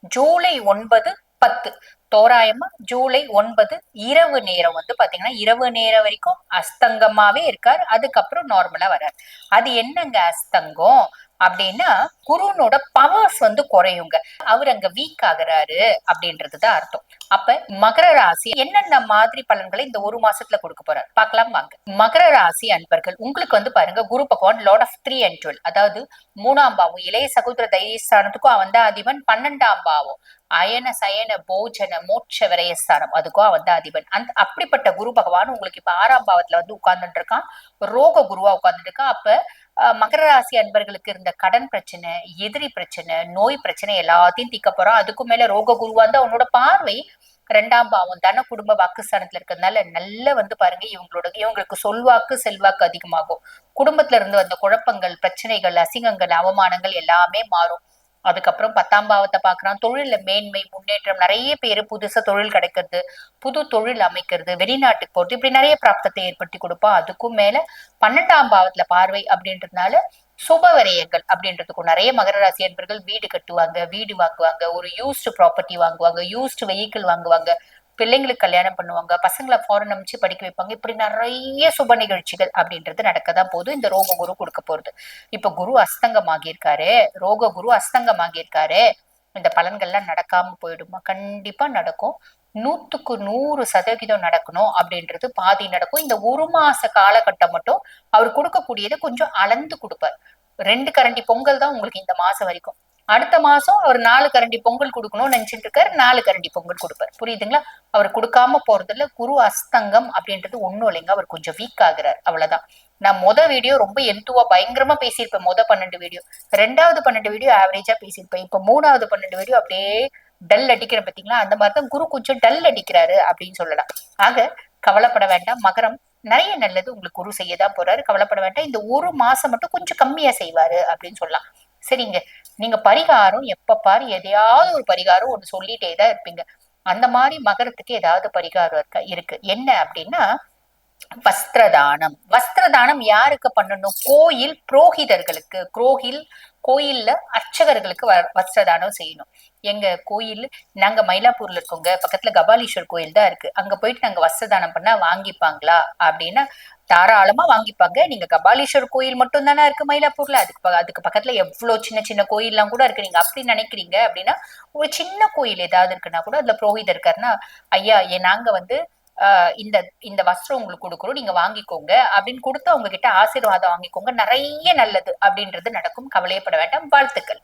ஜூலை ஒன்பது பத்து. தோராயமா ஜூலை ஒன்பது இரவு நேரம் வந்து பாத்தீங்கன்னா இரவு நேரம் வரைக்கும் அஸ்தங்கமாவே இருக்கார். அதுக்கப்புறம் நார்மலா வர்றார். அது என்னங்க அஸ்தங்கம்? அப்படின்னா குருனோட பவர்ஸ் வந்து குறையுங்க. அவர் அங்க வீக் ஆகுறாரு அப்படின்றதுதான் அர்த்தம். அப்ப மகர ராசி என்னென்ன மாதிரி பலன்களை இந்த ஒரு மாசத்துல கொடுக்க போறாரு? பார்க்கலாம் வாங்க. மகர ராசி அன்பர்கள் உங்களுக்கு வந்து பாருங்க Guru Bhagavan lord of three and twelve அதாவது மூணாம் பாவம் இளைய சகோதர தைரியஸ்தானத்துக்கும் அவன் தான் அதிபன் பன்னெண்டாம் பாவம். அயன சயன போஜன மோட்ச விரயஸ்தானம் அதுக்கும் அவன் தான் அதிபன். அந்த அப்படிப்பட்ட குரு பகவான் உங்களுக்கு இப்ப ஆறாம் பாவத்துல வந்து உட்கார்ந்துட்டு இருக்கான். ரோக குருவா உட்கார்ந்துட்டு இருக்கான். அப்ப மகர ராசி அன்பர்களுக்கு இருந்த கடன் பிரச்சனை எதிரி பிரச்சனை நோய் பிரச்சனை எல்லாத்தையும் தீக்க போறோம். அதுக்கும் மேல ரோக குருவா இருந்தா அவனோட பார்வை ரெண்டாம் பாவம் தன குடும்ப வாக்குஸ்தானத்துல இருக்கிறதுனால நல்ல வந்து பாருங்க இவங்களோட இவங்களுக்கு சொல்வாக்கு செல்வாக்கு அதிகமாகும். குடும்பத்துல இருந்து வந்த குழப்பங்கள் பிரச்சனைகள் அசிங்கங்கள் அவமானங்கள் எல்லாமே மாறும். அதுக்கப்புறம் பத்தாம் பாவத்தை பார்க்குறான். தொழில மேன்மை முன்னேற்றம் நிறைய பேர் புதுசாக தொழில் கிடைக்கிறது புது தொழில் அமைக்கிறது வெளிநாட்டுக்கு போட்டு இப்படி நிறைய பிராப்தத்தை ஏற்படுத்தி கொடுப்பான் அதுக்கும் மேல பன்னெண்டாம் பாவத்துல பார்வை அப்படின்றதுனால சுபவரையங்கள் அப்படின்றதுக்கும் நிறைய மகர ராசி அன்பர்கள் வீடு கட்டுவாங்க வீடு வாங்குவாங்க ஒரு யூஸ்டு ப்ராப்பர்ட்டி வாங்குவாங்க யூஸ்டு வெஹிக்கிள் வாங்குவாங்க. பிள்ளைங்களுக்கு கல்யாணம் பண்ணுவாங்க பசங்களை ஃபாரின் அமைச்சு படிக்க வைப்பாங்க. இப்படி நிறைய சுப நிகழ்ச்சிகள் அப்படின்றது நடக்கதான் போது இந்த ரோக குரு கொடுக்க போறது. இப்ப குரு அஸ்தங்கம் ஆகியிருக்காரு ரோக குரு அஸ்தங்கம் ஆகியிருக்காரு இந்த பலன்கள்லாம் நடக்காம போயிடுமா? கண்டிப்பா நடக்கும். நூத்துக்கு நூறு சதவீதம் நடக்கணும் அப்படின்றது பாதி நடக்கும். இந்த ஒரு மாச காலகட்டம் மட்டும் அவர் கொடுக்கக்கூடியதை கொஞ்சம் அளந்து கொடுப்பார். ரெண்டு கரண்டி பொங்கல் தான் உங்களுக்கு இந்த மாசம் வரைக்கும். அடுத்த மாசம் அவர் நாலு கரண்டி பொங்கல் கொடுக்கணும்னு நினைச்சிட்டு இருக்காரு. நாலு கரண்டி பொங்கல் கொடுப்பார். புரியுதுங்களா? அவர் கொடுக்காம போறதுல குரு அஸ்தங்கம் அப்படின்றது ஒண்ணும் இல்லைங்க. அவர் கொஞ்சம் வீக் ஆகுறாரு. அவ்வளவுதான். நான் மொத வீடியோ ரொம்ப எந்துவா பயங்கரமா பேசியிருப்பேன். மொத பன்னெண்டு வீடியோ ரெண்டாவது பன்னெண்டு வீடியோ ஆவரேஜா பேசியிருப்பேன். இப்ப மூணாவது பன்னெண்டு வீடியோ அப்படியே டல் அடிக்கிற பாத்தீங்களா? அந்த மாதிரிதான் குரு கொஞ்சம் டல் அடிக்கிறாரு அப்படின்னு சொல்லலாம். ஆக கவலைப்பட வேண்டாம். மகரம் நிறைய நல்லது உங்களுக்கு குரு செய்யதான் போறாரு. கவலைப்பட வேண்டாம். இந்த ஒரு மாசம் மட்டும் கொஞ்சம் கம்மியா செய்வாரு அப்படின்னு சொல்லலாம். சரிங்க. நீங்க பரிகாரம் எப்ப பாரு எதையாவது ஒரு பரிகாரம் ஒண்ணு சொல்லிட்டே தான் இருப்பீங்க. அந்த மாதிரி மகரத்துக்கு ஏதாவது பரிகாரம் இருக்க? இருக்கு. என்ன அப்படின்னா வஸ்திரதானம். வஸ்திரதானம் யாருக்கு பண்ணணும்? கோயில் புரோகிதர்களுக்கு. குரோகில் கோயில்ல அர்ச்சகர்களுக்கு வஸ்திரதானம் செய்யணும். எங்க கோயில் நாங்க மயிலாப்பூர்ல இருக்கோங்க பக்கத்துல கபாலீஸ்வர் கோயில் தான் இருக்கு. அங்க போயிட்டு நாங்க வஸ்திரதானம் பண்ணா வாங்கிப்பாங்களா? அப்படின்னா தாராளமா வாங்கிப்பாங்க. நீங்க கபாலீஸ்வர் கோயில் மட்டும் தானே இருக்கு மயிலாப்பூர்ல. அதுக்கு அதுக்கு பக்கத்துல எவ்வளவு சின்ன சின்ன கோயில்லாம் கூட இருக்கு. நீங்க அப்படி நினைக்கிறீங்க அப்படின்னா ஒரு சின்ன கோயில் ஏதாவது இருக்குன்னா கூட அதுல புரோகிதர் இருக்காருன்னா ஐயா நாங்க வந்து இந்த இந்த வஸ்திரம் உங்களுக்கு கொடுக்குறோம் நீங்க வாங்கிக்கோங்க. அப்படின்னு கொடுத்து அவங்க கிட்ட ஆசீர்வாதம் வாங்கிக்கோங்க. நிறைய நல்லது அப்படின்றது நடக்கும். கவலையப்பட வேண்டாம். வாழ்த்துக்கள்.